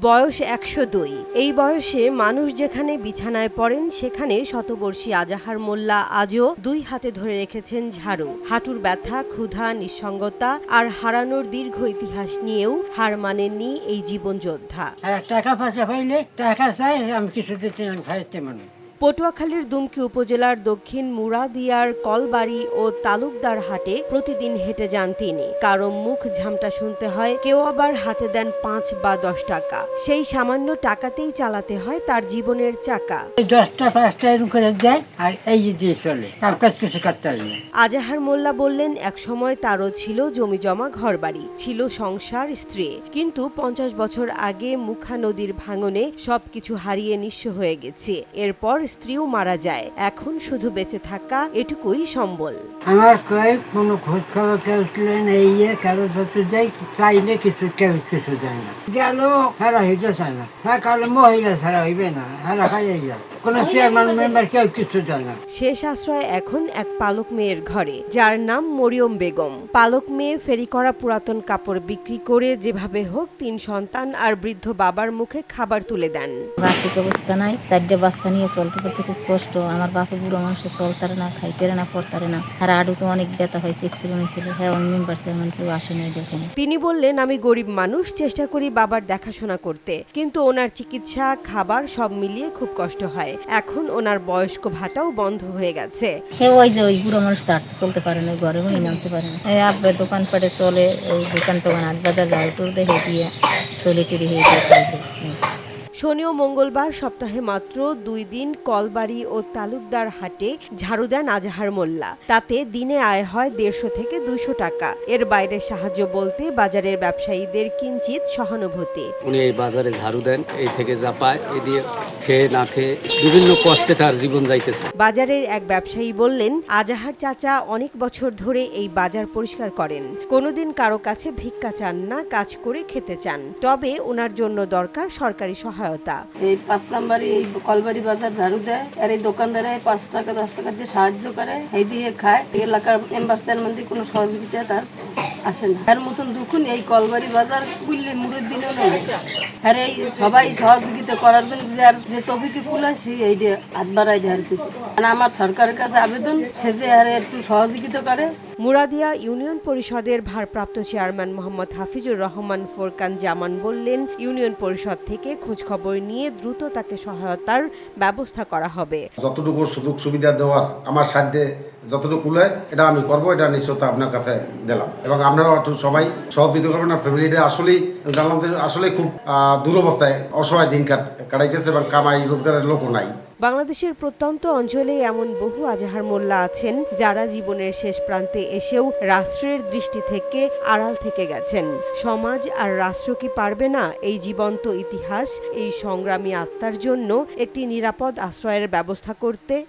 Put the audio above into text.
বয়স একশো দুই। এই বয়সে মানুষ যেখানে বিছানায় পড়েন, সেখানে শতবর্ষী আজাহার মোল্লা আজও দুই হাতে ধরে রেখেছেন ঝাড়ু। হাঁটুর ব্যথা, ক্ষুধা, নিঃসঙ্গতা আর হারানোর দীর্ঘ ইতিহাস নিয়েও হার মানেননি এই জীবন যোদ্ধা। টাকা পয়সা পাইলে টাকা চাই, আমি কিছু দিতে পটুয়াখালীর দুমকি উপজেলার দক্ষিণ মুরাদিয়ার কলবাড়ি ও তালুকদার হাটে প্রতিদিন হেঁটে যান তিনি। কারও মুখ ঝামটা শুনতে হয় কেউ আবার হাতে দেন পাঁচ বা দশ টাকা। সেই সামান্য টাকাতেই চালাতে হয় তার জীবনের চাকা। দশটা পাঁচটা এরকম করে দেয় আর এই দিয়ে চলে। তার কাছে কিছু করতে পারি আজাহার মোল্লা বললেন একসময় তারও ছিল জমি জমা ঘরবাড়ি ছিল সংসার স্ত্রী। কিন্তু পঞ্চাশ বছর আগে মুখা নদীর ভাঙনে সবকিছু হারিয়ে নিঃস্ব হয়ে গেছে। এরপর স্ত্রীও মারা যায়। এখন শুধু বেঁচে থাকা এটুকুই সম্বল। আমার কয়েক কোন খোঁজ খবর কেউ তুলে নেই ইয়ে কারও যত যাই, চাইলে কিছু, কেউ কিছু যায় না। গেল, হারা হইতে চায় না। হ্যাঁ কারও মহিলা ছাড়া হইবে না, হারা খাইয়ে যায়। কোনো চেয়ারম্যান মেম্বার কেউ কিছু দেয় না। শেষ আশ্রয় এখন এক পালক মেয়ের ঘরে যার নাম মরিয়ম বেগম। পালক মেয়ে ফেরি করা পুরাতন কাপড় বিক্রি করে যেভাবে হোক তিন সন্তান আর বৃদ্ধ বাবার মুখে খাবার তুলে দেন। আর্থিক অবস্থা নাই চারটে বাচ্চা নিয়ে চলতে করতে খুব কষ্ট। আমার বাপে বুড়ো মানুষে চলতারে না খাইতারে না পড়তারে না। আর আডুতে অনেক ব্যথা হয়েছে এক্সিডেন্ট ছিল হ্যাঁ অন্য মেম্বার চেয়ারম্যান কেউ আসে নাই দেখেন তিনি বললেন আমি গরিব মানুষ চেষ্টা করি বাবার দেখাশোনা করতে। কিন্তু ওনার চিকিৎসা খাবার সব মিলিয়ে খুব কষ্ট হয়। এখন ওনার বয়স্ক ভাতাও বন্ধ হয়ে গেছে ওই যে ওই বুড়ো মানুষ তো আর চলতে পারে না ঘরে ওই নামতে পারে না এই আব্বে দোকান পাটে চলে ওই দোকান টোকান আট বাজার লাল টুর দিয়ে চলে টুরি হয়ে। শনি ও মঙ্গলবার সপ্তাহে মাত্র দুই দিন কলবাড়ি ও তালুকদার হাটে ঝাড়ু দেন আজাহার মোল্লা। তাতে দিনে আয় হয় দেড়শো থেকে দুশো টাকা। এর বাইরে সাহায্য বলতে বাজারের ব্যবসায়ীদের কিঞ্চিত সহানুভূতি। উনি এই বাজারে ঝাড়ু দেন এই থেকে যা পায় এই দিয়ে খেয়ে না খেয়ে বিভিন্ন কষ্টে তার জীবন যাইতেছে। বাজারের এক ব্যবসায়ী বললেন আজাহার চাচা অনেক বছর ধরে এই বাজার পরিষ্কার করেন। কোনোদিন কারও কাছে ভিক্ষা চান না কাজ করে খেতে চান। তবে ওনার জন্য দরকার সরকারি সহায়তা। এই পাঁচ নাম্বারই এই কলবাড়ি বাজার ঝাড়ু দেয়। আর এই দোকানদারে পাঁচ টাকা, দশ টাকা দিয়ে সাহায্য করে এই দিয়ে খায়। এলাকার মেম্বার চেয়ারম্যান কোনো সহযোগিতা তার আসে না। এর মতন দুখুন এই কলবাড়ি বাজার বুঝলে মুড়ের দিনও নেই। আর এই সবাই সহযোগিতা করার জন্য যার যে তফিকে কুলায় সে এই হাত বাড়ায় আর কিছু। আমার সরকারের কাছে আবেদন, সে যে আর একটু সহযোগিতা করে মুরাদিয়া ইউনিয়ন পরিষদের ভারপ্রাপ্ত চেয়ারম্যান মোহাম্মদ হাফিজুর রহমান ফোরকান জামান বললেন, ইউনিয়ন পরিষদ থেকে খোঁজখবর নিয়ে দ্রুত তাকে সহায়তার ব্যবস্থা করা হবে। যতটুকু সুযোগ সুবিধা দেওয়ার আমার সাধ্যে যতটুকু এটা আমি করব, এটা নিশ্চয়তা আপনার কাছে দিলাম। এবং আপনারাও একটু সবাই সহযোগিতা করবেন আর ফ্যামিলিটা আসলেই জানলাম আসলে খুব দুরবস্থায় অসহায় দিন কাট, কাটাইতেছে এবং কামাই রোজগারের লোকও নাই। বাংলাদেশের প্রত্যন্ত অঞ্চলে এমন বহু আজাহার মোল্লা আছেন যারা জীবনের শেষ প্রান্তে এসেও রাষ্ট্রের দৃষ্টি থেকে আড়াল থেকে গেছেন। সমাজ আর রাষ্ট্র কি পারবে না এই জীবন্ত ইতিহাস, এই সংগ্রামী আত্মার জন্য একটি নিরাপদ আশ্রয়ের ব্যবস্থা করতে?